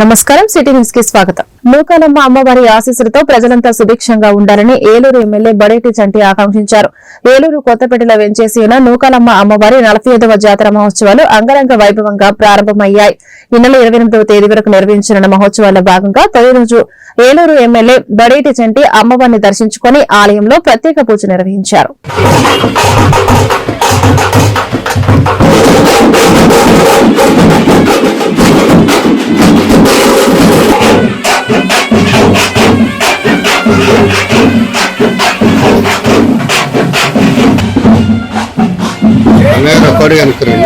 నమస్కారం. సిటీ న్యూస్కి స్వాగతం. నూకాలమ్మ అమ్మవారి ఆశీస్సులతో ప్రజలంతా సుభిక్షంగా ఉండాలని ఏలూరు ఎమ్మెల్యే బడేటి చంటి ఆకాంక్షించారు. ఏలూరు కొత్తపేటలో వెంచేసి ఉన్న నూకాలమ్మ అమ్మవారి నలభై ఐదవ జాతర మహోత్సవాలు అంగరంగ వైభవంగా ప్రారంభమయ్యాయి. ఈ నెల ఇరవై ఎనిమిదవ తేదీ వరకు నిర్వహించనున్న మహోత్సవాల్లో భాగంగా తొలి రోజు ఏలూరు ఎమ్మెల్యే బడేటి చంటి అమ్మవారిని దర్శించుకుని ఆలయంలో ప్రత్యేక పూజ నిర్వహించారు. கொடை அனுப்புறேன்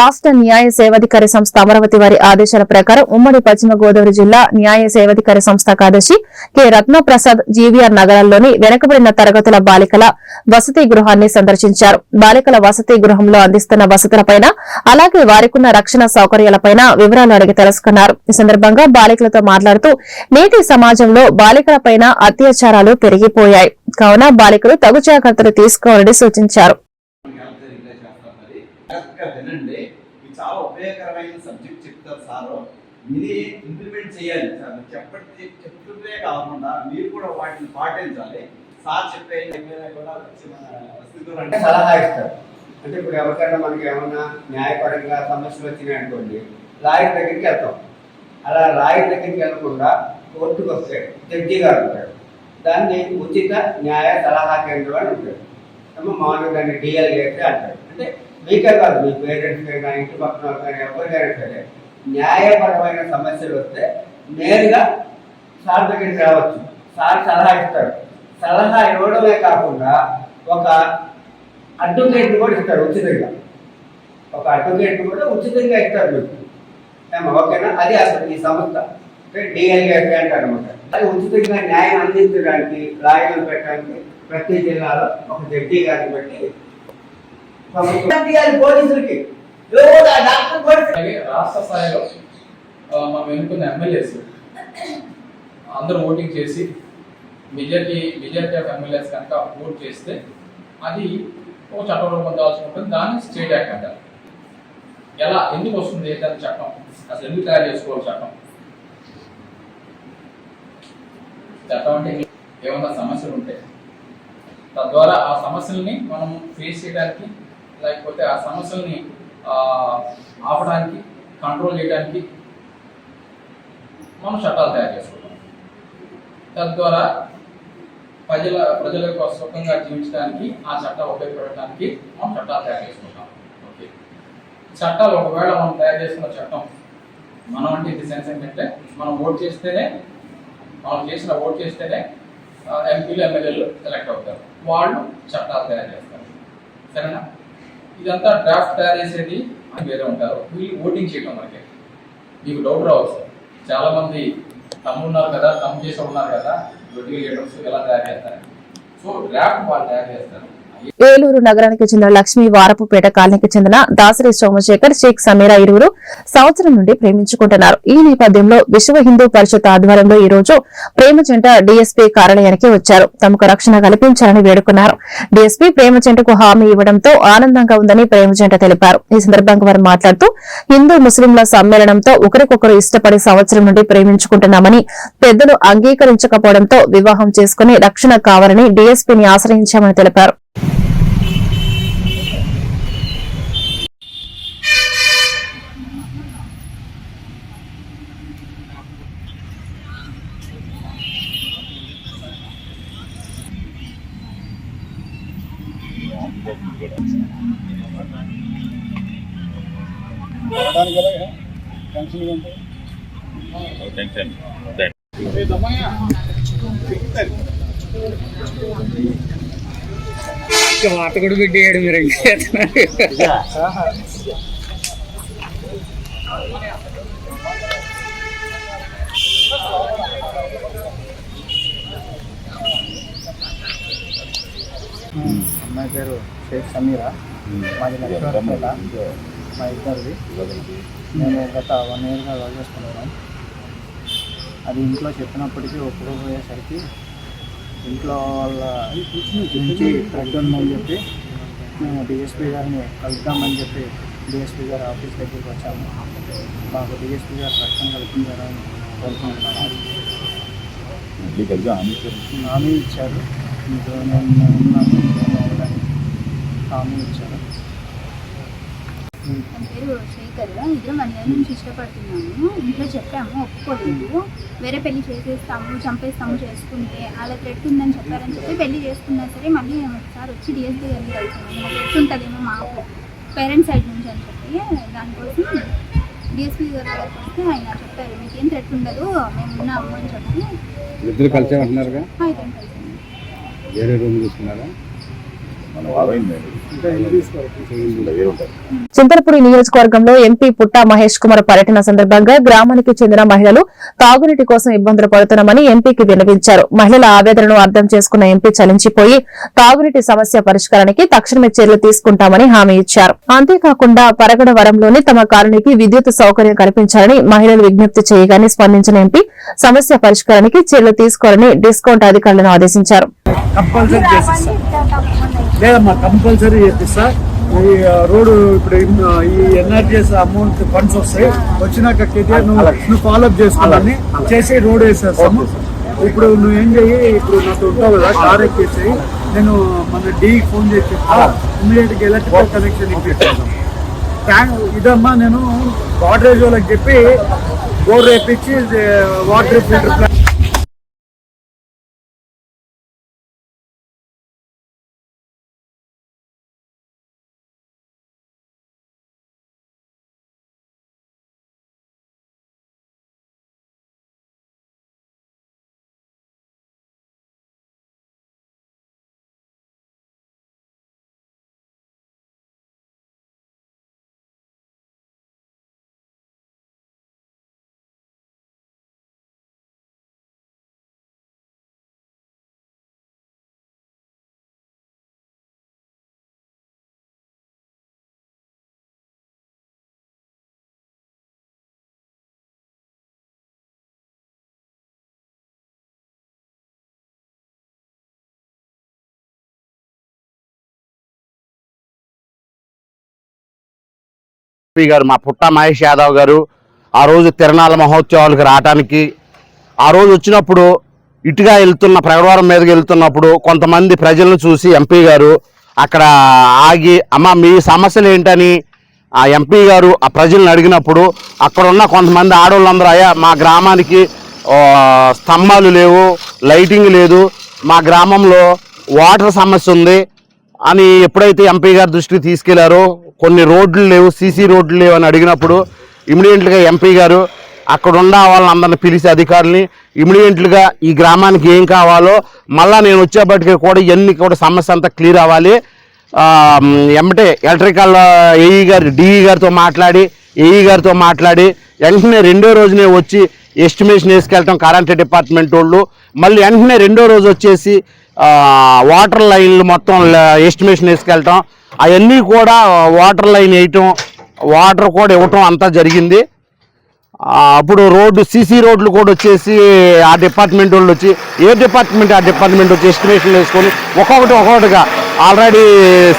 రాష్ట్ర న్యాయ సేవాధికారి సంస్థ అమరావతి వారి ఆదేశాల ప్రకారం ఉమ్మడి పశ్చిమ గోదావరి జిల్లా న్యాయ సేవాధికారి సంస్థ కార్యదర్శి కె. రత్నప్రసాద్ జీవీఆర్ నగరాల్లోని వెనకబడిన తరగతుల బాలికల వసతి గృహాన్ని సందర్శించారు. బాలికల వసతి గృహంలో అందిస్తున్న వసతులపైన అలాగే వారికున్న రక్షణ సౌకర్యాలపైన వివరాలు అడిగి తెలుసుకున్నారు. ఈ సందర్భంగా బాలికలతో మాట్లాడుతూ నేటి సమాజంలో బాలికలపైన అత్యాచారాలు పెరిగిపోయాయి. కావున బాలికలు తగు జాగ్రత్తలు తీసుకోవాలని సూచించారు. జాగ్రత్తగా వినండి. ఇది చాలా ఉపయోగకరమైన సబ్జెక్ట్ చెప్తారు సారు. ఇది ఇంప్లిమెంట్ చేయాలి సార్. మీరు చెప్పండి చెప్తుందే కాకుండా మీరు కూడా వాటిని పాటించాలి. సార్ చెప్పే చిన్న అంటే సలహా ఇస్తారు. అంటే ఇప్పుడు ఎవరికైనా మనకి ఏమన్నా న్యాయపరంగా సమస్యలు వచ్చినాయి అనుకోండి లాయర్ దగ్గరికి వెళ్తాం. అలా లాయర్ దగ్గరికి వెళ్ళకుండా కోర్టుకు వస్తాడు. జడ్జి గారు ఉంటాడు. దాన్ని ఉచిత న్యాయ సలహా కేంద్రం అని ఉంటాడు ఏమో మామూలుగా దాన్ని డిఎల్ చేస్తే అంటాడు అంటే మీకే కాదు మీ పేరెంట్స్ కానీ ఇంటి పక్కన కానీ ఎవరికైనా సరే న్యాయపరమైన సమస్యలు వస్తే నేరుగా సార్ దగ్గరికి రావచ్చు. సార్ సలహా ఇస్తాడు సలహా ఇవ్వడమే కాకుండా ఒక అడ్వకేట్ కూడా ఇస్తారు ఉచితంగా. ఒక అడ్వకేట్ కూడా ఉచితంగా ఇస్తారు మీకు. ఏమో ఓకేనా? అది అసలు ఈ సంస్థ. అంటే డిఎల్ఏపీ అంటారు అనమాట. అది ఉచితంగా న్యాయం అందించడానికి లాయర్లు పెట్టడానికి ప్రతి జిల్లాలో ఒక జడ్జి గారిని పెట్టి పోలీసులకి. రాష్ట్ర స్థాయిలో మా మనం ఎన్నుకున్న ఎమ్మెల్యేస్ అందరూ ఓటింగ్ చేసి మెజార్టీ మెజార్టీ ఆఫ్ ఎమ్మెల్యేస్ కనుక ఓట్ చేస్తే అది ఒక చట్టం రూపం దాల్సి ఉంటుంది. దాన్ని స్టేట్ యాక్ట్ అంటారు. ఎలా ఎందుకు వస్తుంది ఏంటని చట్టం? అసలు ఎందుకు తయారు చేసుకోవాలి చట్టం? చట్టం అంటే ఏమన్నా సమస్యలు ఉంటాయి తద్వారా ఆ సమస్యల్ని మనం ఫేస్ చేయడానికి లేకపోతే ఆ సమస్యల్ని ఆపడానికి కంట్రోల్ చేయడానికి మనం చట్టాలు తయారు చేసుకుంటాం. తద్వారా ప్రజల ప్రజల యొక్క సుఖంగా జీవించడానికి ఆ చట్టాలు ఉపయోగపడటానికి మనం చట్టాలు తయారు చేసుకుంటాం. ఓకే. చట్టాలు ఒకవేళ మనం తయారు చేసుకున్న చట్టం మనం అంటే ఇది సెన్స్ ఏంటంటే మనం ఓట్ చేస్తేనే మనం చేసిన ఓట్ చేస్తేనే ఎంపీలు ఎమ్మెల్యేలు సెలెక్ట్ అవుతారు. వాళ్ళు చట్టాలు తయారు చేస్తారు. సరేనా? ఇదంతా డ్రాఫ్ట్ తయారు చేసేది అని వేరే ఉంటారు. వీళ్ళు ఓటింగ్ చేయటం మనకి. మీకు డౌట్ రావచ్చు చాలా మంది తమ్ము ఉన్నారు కదా తమ్ము చేసి ఉన్నారు కదా రొటీ లీడర్స్ ఎలా తయారు చేస్తారు? సో డ్రాఫ్ట్ వాళ్ళు తయారు చేస్తారు. ఏలూరు నగరానికి చెందిన లక్ష్మీ వారపుపేట కాలనీకి చెందిన దాసరి సోమశేఖర్ షేక్ సమీరా ఇరువురు సంవత్సరం నుండి ప్రేమించుకుంటున్నారు. ఈ నేపథ్యంలో విశ్వ హిందూ పరిషత్ ఆధ్వర్యంలో ఈ రోజు ప్రేమ జంట డీఎస్పీ కార్యాలయానికి వచ్చారు. తమకు రక్షణ కల్పించాలని వేడుకున్నారు. డీఎస్పీ ప్రేమ జంటకు హామీ ఇవ్వడంతో ఆనందంగా ఉందని ప్రేమ జంట తెలిపారు. ఈ సందర్భంగా వారు మాట్లాడుతూ హిందూ ముస్లింల సమ్మేళనంతో ఒకరికొకరు ఇష్టపడి సంవత్సరం నుండి ప్రేమించుకుంటున్నామని పెద్దలు అంగీకరించకపోవడంతో వివాహం చేసుకుని రక్షణ కావాలని డీఎస్పీని ఆశ్రయించామని తెలిపారు. వాత కూడా పెట్టేయాడు మీరు అమ్మాయి పేరు షేక్ సమీరా మాది లక్ష్మీపేట మా ఇద్దరిది. మేము గత వన్ ఇయర్గా లవ్ చేసుకున్నాం అది ఇంట్లో చెప్పినప్పటికీ ఒప్పుకోపోయేసరికి ఇంట్లో వాళ్ళ నుంచి థ్రెడ్ ఉందని చెప్పి మేము డిఎస్పీ గారిని కలుద్దామని చెప్పి డిఎస్పీ గారి ఆఫీస్ దగ్గరికి వచ్చాము. మాకు డిఎస్పీ గారు రక్షణ కల్పించారని కోరుకుంటున్నాను హామీ ఇచ్చారు. మీకు నేను ఉన్నాను హామీ ఇచ్చారు. నా పేరు శేఖర్. ఇద్దరం వన్ ఇయర్ నుంచి ఇష్టపడుతున్నాము ఇంట్లో చెప్పాము ఒప్పుకోలేదు. వేరే పెళ్ళి చేసేస్తాము చంపేస్తాము చేసుకుంటే అలా థ్రెట్ ఉందని చెప్పారని చెప్పి పెళ్ళి చేసుకున్నా సరే మళ్ళీ ఒకసారి వచ్చి డిఎస్పీ గారిని కలిసాము థ్రెట్ ఉంటుందేమో మాకు. పేరెంట్స్ సైడ్ నుంచి అని చెప్పి దానికోసం డిఎస్పీ గారి వస్తే ఆయన చెప్పారు మీకేం థ్రెట్ ఉండదు మేము ఉన్నాము అని చెప్పి. ఇద్దరు కలిసే ఉంటున్నారుగా? "ఆ, ఇద్దరం కలిసాము వేరే రూమ్ తీసుకున్నారా? చింతలపూడి నియోజకవర్గంలో ఎంపీ పుట్టా మహేష్ కుమార్ పర్యటన సందర్భంగా గ్రామానికి చెందిన మహిళలు తాగునీటి కోసం ఇబ్బందులు పడుతున్నామని ఎంపీకి విన్నవించారు. మహిళల ఆవేదనను అర్థం చేసుకున్న ఎంపీ చలించిపోయి తాగునీటి సమస్య పరిష్కారానికి తక్షణమే చర్యలు తీసుకుంటామని హామీ ఇచ్చారు. అంతేకాకుండా పరగడవరంలోని తమ కాలనీకి విద్యుత్ సౌకర్యం కల్పించాలని మహిళలు విజ్ఞప్తి చేయగానే స్పందించిన ఎంపీ సమస్య పరిష్కారానికి చర్యలు తీసుకోవాలని డిస్కౌంట్ అధికారులను ఆదేశించారు. కంపల్సరీ చేసిస్తా. లేదమ్మా కంపల్సరీ చేపిస్తా ఈ రోడ్డు ఇప్పుడు ఈ ఎన్ఆర్జిఎస్ అమౌంట్ ఫండ్స్ వస్తాయి వచ్చినాక కేటీఆర్ నువ్వు నువ్వు ఫాలోఅప్ చేసుకోవాలని చేసి రోడ్ వేసేస్తాము ఇప్పుడు నువ్వు ఏం చెయ్యి? ఇప్పుడు నాతో ఉంటావు కదా కార్ ఎక్కేసి నేను మన డీ ఫోన్ చేసి చెప్తా. ఇమీడియట్గా ఎలక్ట్రికల్ కనెక్షన్ ఇప్పిస్తాను ట్యాంక్ ఇదమ్మా నేను వాటరేజ్ వాళ్ళకి చెప్పి బోర్ వేపించి వాటర్ ఫిల్టర్ ఎంపీ గారు మా పుట్ట మహేష్ యాదవ్ గారు ఆ రోజు తిరణాల మహోత్సవాలకు రావటానికి ఆ రోజు వచ్చినప్పుడు ఇటుగా వెళ్తున్న ప్రగడవరం మీదకి వెళ్తున్నప్పుడు కొంతమంది ప్రజలను చూసి ఎంపీ గారు అక్కడ ఆగి అమ్మ మీ సమస్యలు ఏంటని? ఆ ఎంపీ గారు ఆ ప్రజలను అడిగినప్పుడు అక్కడ ఉన్న కొంతమంది ఆడవాళ్ళందరూ అయ్యా మా గ్రామానికి స్తంభాలు లేవు లైటింగ్ లేదు మా గ్రామంలో వాటర్ సమస్య ఉంది అని ఎప్పుడైతే ఎంపీ గారి దృష్టికి తీసుకెళ్ళారో కొన్ని రోడ్లు లేవు సీసీ రోడ్లు లేవు అని అడిగినప్పుడు ఇమీడియట్గా ఎంపీ గారు అక్కడ వాళ్ళని అందరిని పిలిచి అధికారుల్ని ఇమీడియట్లుగా ఈ గ్రామానికి ఏం కావాలో మళ్ళీ నేను వచ్చేప్పటికి కూడా ఇవన్నీ కూడా సమస్య అంతా క్లియర్ అవ్వాలి. ఆ, ఎమ్మటే ఎలక్ట్రికల్ ఏఈ గారు డిఈ గారితో మాట్లాడి ఏఈ గారితో మాట్లాడి వెంటనే రెండో రోజునే వచ్చి ఎస్టిమేషన్ వేసుకెళ్ళటం కరెంట్ డిపార్ట్మెంట్ వాళ్ళు. మళ్ళీ వెంటనే రెండో రోజు వచ్చేసి వాటర్ లైన్లు మొత్తం ఎస్టిమేషన్ వేసుకెళ్ళటం. అవన్నీ కూడా వాటర్ లైన్ వేయటం వాటర్ కూడా ఇవ్వటం అంతా జరిగింది. అప్పుడు రోడ్డు సీసీ రోడ్లు కూడా వచ్చేసి ఆ డిపార్ట్మెంట్ వాళ్ళు వచ్చి ఏ డిపార్ట్మెంట్ ఆ డిపార్ట్మెంట్ వచ్చి ఎస్టిమేషన్ వేసుకొని ఒక్కొక్కటి ఒక్కొక్కటిగా ఆల్రెడీ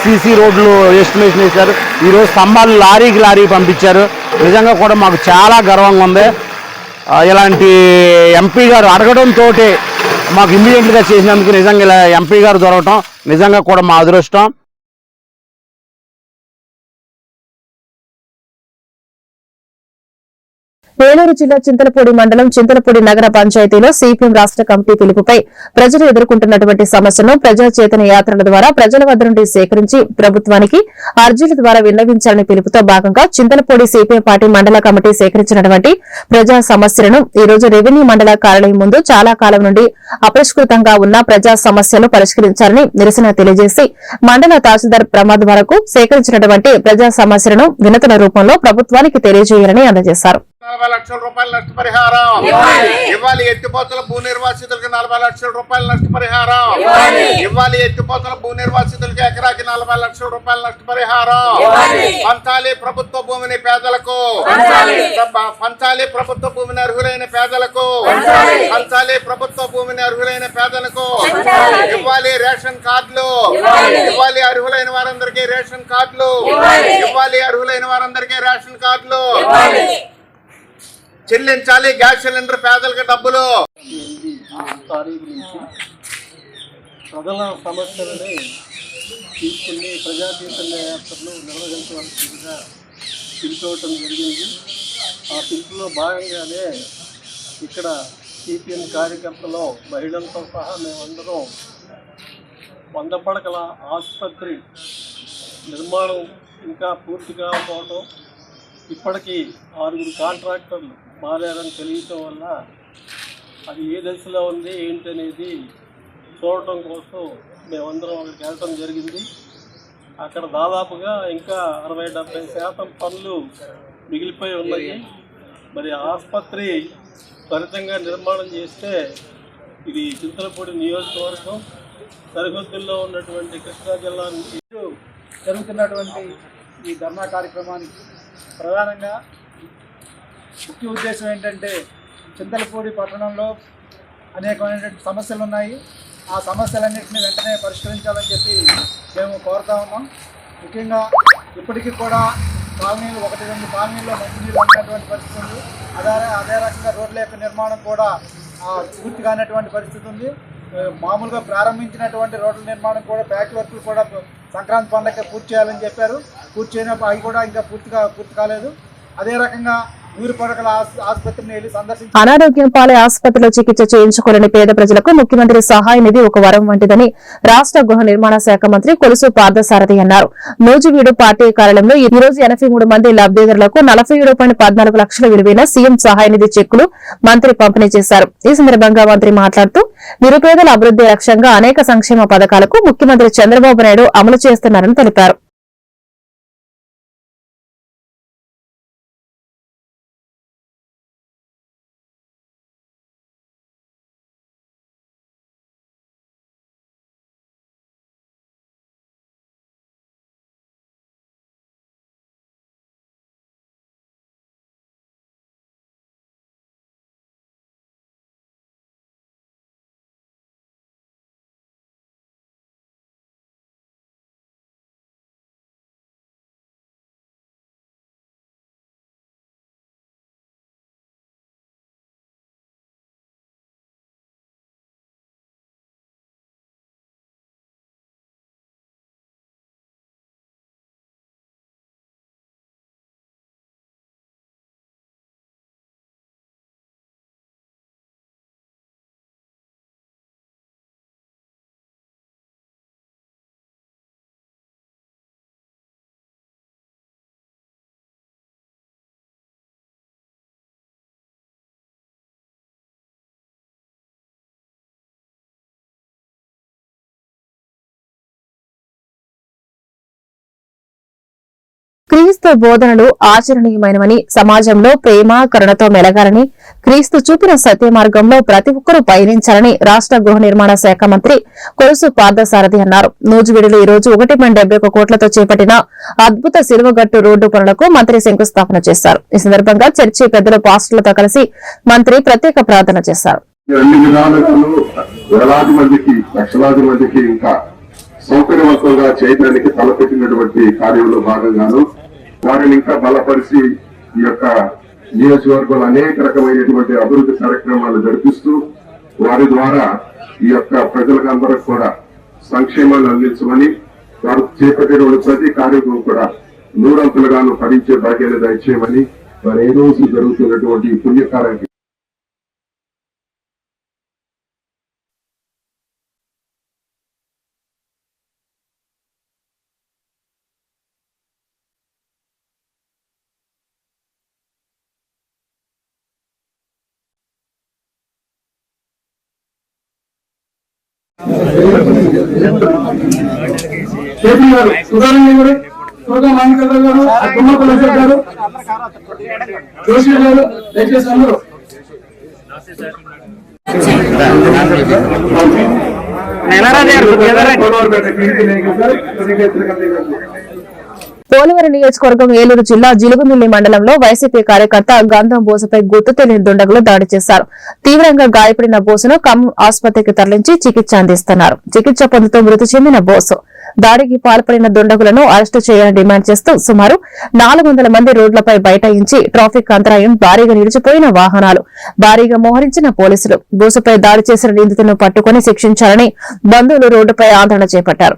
సీసీ రోడ్లు ఎస్టిమేషన్ వేశారు. ఈరోజు స్తంభాలు లారీకి లారీ పంపించారు. నిజంగా కూడా మాకు చాలా గర్వంగా ఉంది. ఇలాంటి ఎంపీ గారు అడగడంతో మాకు ఇమ్మీడియట్గా చేసినందుకు నిజంగా ఇలా ఎంపీ గారు దొరకటం నిజంగా కూడా మా అదృష్టం. ఏలూరు జిల్లా చింతలపూడి మండలం చింతలపూడి నగర పంచాయతీలో సిపిఎం రాష్ట్ర కమిటీ పిలుపుపై ప్రజలు ఎదుర్కొంటున్నటువంటి సమస్యను ప్రజా చేతన యాత్రల ద్వారా ప్రజల వద్ద నుండి సేకరించి ప్రభుత్వానికి అర్జీల ద్వారా విన్నవించాలని పిలుపుతో భాగంగా Chintalapudi CPM party mandal committee సేకరించినటువంటి ప్రజా సమస్యలను ఈ రోజు రెవెన్యూ మండల కార్యాలయం ముందు చాలా కాలం నుండి అపరిష్కృతంగా ఉన్న ప్రజా సమస్యలు పరిష్కరించాలని నిరసన తెలియజేసి మండల తహసీల్దార్ ప్రమాద్ వరకు సేకరించినటువంటి ప్రజా సమస్యలను వినతుల రూపంలో ప్రభుత్వానికి తెలియజేయాలని అందజేశారు. నలభై లక్షల రూపాయల నష్టపరిహారం ఇవ్వాలి. ఎత్తిపోతల భూ నిర్వాసితులకు నలభై లక్షల రూపాయల నష్టపరిహారం ఇవ్వాలి. ఎత్తిపోతల భూ నిర్వాసితులకు ఎకరాకి నలభై లక్షల రూపాయల నష్టపరిహారం పంచాలి ప్రభుత్వ భూమిని పేదలకు. పంచాలి. ప్రభుత్వ భూమిని అర్హులైన పేదలకు. పంచాలి. ప్రభుత్వ భూమిని అర్హులైన పేదలకు. ఇవ్వాలి రేషన్ కార్డులు. ఇవ్వాలి. అర్హులైన వారందరికీ రేషన్ కార్డులు. ఇవ్వాలి. అర్హులైన వారందరికీ రేషన్ కార్డులు. చెల్లించాలి గ్యాస్ సిలిండర్ పేదలకి డబ్బులు. ప్రజల సమస్యలని తీసుకుని ప్రజా యాత్రలు నిర్వహించవలసిందిగా పిలిపివ్వటం జరిగింది ఆ పిలుపులో భాగంగానే ఇక్కడ సిపిఎం కార్యకర్తలు మహిళలతో సహా మేమందరం వంద పడకల ఆసుపత్రి నిర్మాణం ఇంకా పూర్తి కాకపోవటం ఇప్పటికీ ఆరుగురు కాంట్రాక్టర్లు మారారని తెలియటం వల్ల అది ఏ దశలో ఉంది ఏంటనేది చూడటం కోసం మేమందరం అక్కడికి వెళ్ళటం జరిగింది. అక్కడ దాదాపుగా ఇంకా అరవై డెబ్బై శాతం పనులు మిగిలిపోయి ఉన్నాయి. మరి ఆసుపత్రి త్వరితంగా నిర్మాణం చేస్తే ఇది చింతలపూడి నియోజకవర్గం సరిహద్దుల్లో ఉన్నటువంటి కృష్ణా జిల్లా నుంచి జరుగుతున్నటువంటి ఈ ధర్నా కార్యక్రమానికి ప్రధానంగా ముఖ్య ఉద్దేశం ఏంటంటే చింతలపూడి పట్టణంలో అనేకమైనటువంటి సమస్యలు ఉన్నాయి ఆ సమస్యలన్నింటినీ వెంటనే పరిష్కరించాలని చెప్పి మేము కోరుతా ఉన్నాం. ముఖ్యంగా ఇప్పటికీ కూడా కాలనీలు ఒకటి రెండు కాలనీల్లో మంచినీళ్ళు ఉన్నటువంటి పరిస్థితి ఉంది. అదే అదే రకంగా రోడ్ల యొక్క నిర్మాణం కూడా పూర్తి కానటువంటి పరిస్థితి ఉంది. మామూలుగా ప్రారంభించినటువంటి రోడ్ల నిర్మాణం కూడా ప్యాచ్ వర్క్లు కూడా సంక్రాంతి పండగ పూర్తి చేయాలని చెప్పారు. పూర్తి చేయనప్పుడు అవి కూడా ఇంకా పూర్తిగా పూర్తి కాలేదు. అదే రకంగా అనారోగ్యం పాలే ఆసుపత్రిలో చికిత్స చేయించుకోలేని పేద ప్రజలకు ముఖ్యమంత్రి సహాయ నిధి ఒక వరం వంటిదని రాష్ట్ర గృహ నిర్మాణ శాఖ మంత్రి కొలుసు పార్థసారథి అన్నారు. నూజివీడు పార్టీ కార్యాలయంలో ఈ రోజు ఎనభై మూడు మంది లబ్దిదారులకు నలభై పద్నాలుగు లక్షల విలువైన సీఎం సహాయ నిధి చెక్కులు మంత్రి పంపిణీ చేశారు. ఈ సందర్భంగా మంత్రి మాట్లాడుతూ నిరుపేదల అభివృద్ది లక్ష్యంగా అనేక సంక్షేమ పథకాలకు ముఖ్యమంత్రి చంద్రబాబు నాయుడు అమలు చేస్తున్నారని తెలిపారు. క్రీస్తు బోధనలు ఆచరణీయమైనవని సమాజంలో ప్రేమ కరుణతో మెలగాలని క్రీస్తు చూపిన సత్య మార్గంలో ప్రతి ఒక్కరూ పయనించాలని రాష్ట్ర గృహ నిర్మాణ శాఖ మంత్రి కొలుసు పార్థసారథి అన్నారు. నూజివీడులో ఈ రోజు ఒకటి పాయింట్ డెబ్బై ఒక కోట్లతో చేపట్టిన అద్భుత సిలువగట్టు రోడ్డు పనులకు మంత్రి శంకుస్థాపన చేశారు. ఈ సందర్భంగా చర్చి పెద్దలు పాస్టర్లతో కలిసి మంత్రి ప్రత్యేక ప్రార్థన చేశారు. వేలాది మందికి లక్షలాది మందికి ఇంకా సౌకర్యవంతంగా చేయడానికి తలపెట్టినటువంటి కార్యంలో భాగంగాను వారిని ఇంకా బలపరిచి ఈ యొక్క నియోజకవర్గంలో అనేక రకమైనటువంటి అభివృద్ధి కార్యక్రమాలు జరిపిస్తూ వారి ద్వారా ఈ యొక్క ప్రజలకు కూడా సంక్షేమాన్ని అందించమని వారు చేపట్టినటువంటి ప్రతి కార్యక్రమం కూడా నూరంతులుగాను భరించే భాగ్యాన్ని దయచేయమని వారు ఏ రోజు జరుగుతున్నటువంటి ఈ కేపీ గారు సుధారాణి గారు సుధా మామికర్ గారు గుమ్మపల్లి గారు జోషి గారు దయచేసి అందరూ పోలవరం నియోజకవర్గం ఏలూరు జిల్లా జిలుగుమిల్లి మండలంలో వైసీపీ కార్యకర్త గంధం బోసపై గుర్తు తెలియని దుండగులు దాడి చేశారు. తీవ్రంగా గాయపడిన బోసును ఖమ్మం ఆసుపత్రికి తరలించి చికిత్స అందిస్తున్నారు. చికిత్స పొందుతూ మృతి చెందిన బోసు. దాడికి పాల్పడిన దుండగులను అరెస్టు చేయాలని డిమాండ్ చేస్తూ సుమారు నాలుగు వందల మంది రోడ్లపై బైఠాయించి ట్రాఫిక్ అంతరాయం భారీగా నిలిచిపోయిన వాహనాలు భారీగా మోహరించిన పోలీసులు బోసుపై దాడి చేసిన నిందితులను పట్టుకుని శిక్షించాలని బంధువులు రోడ్డుపై ఆందోళన చేపట్టారు.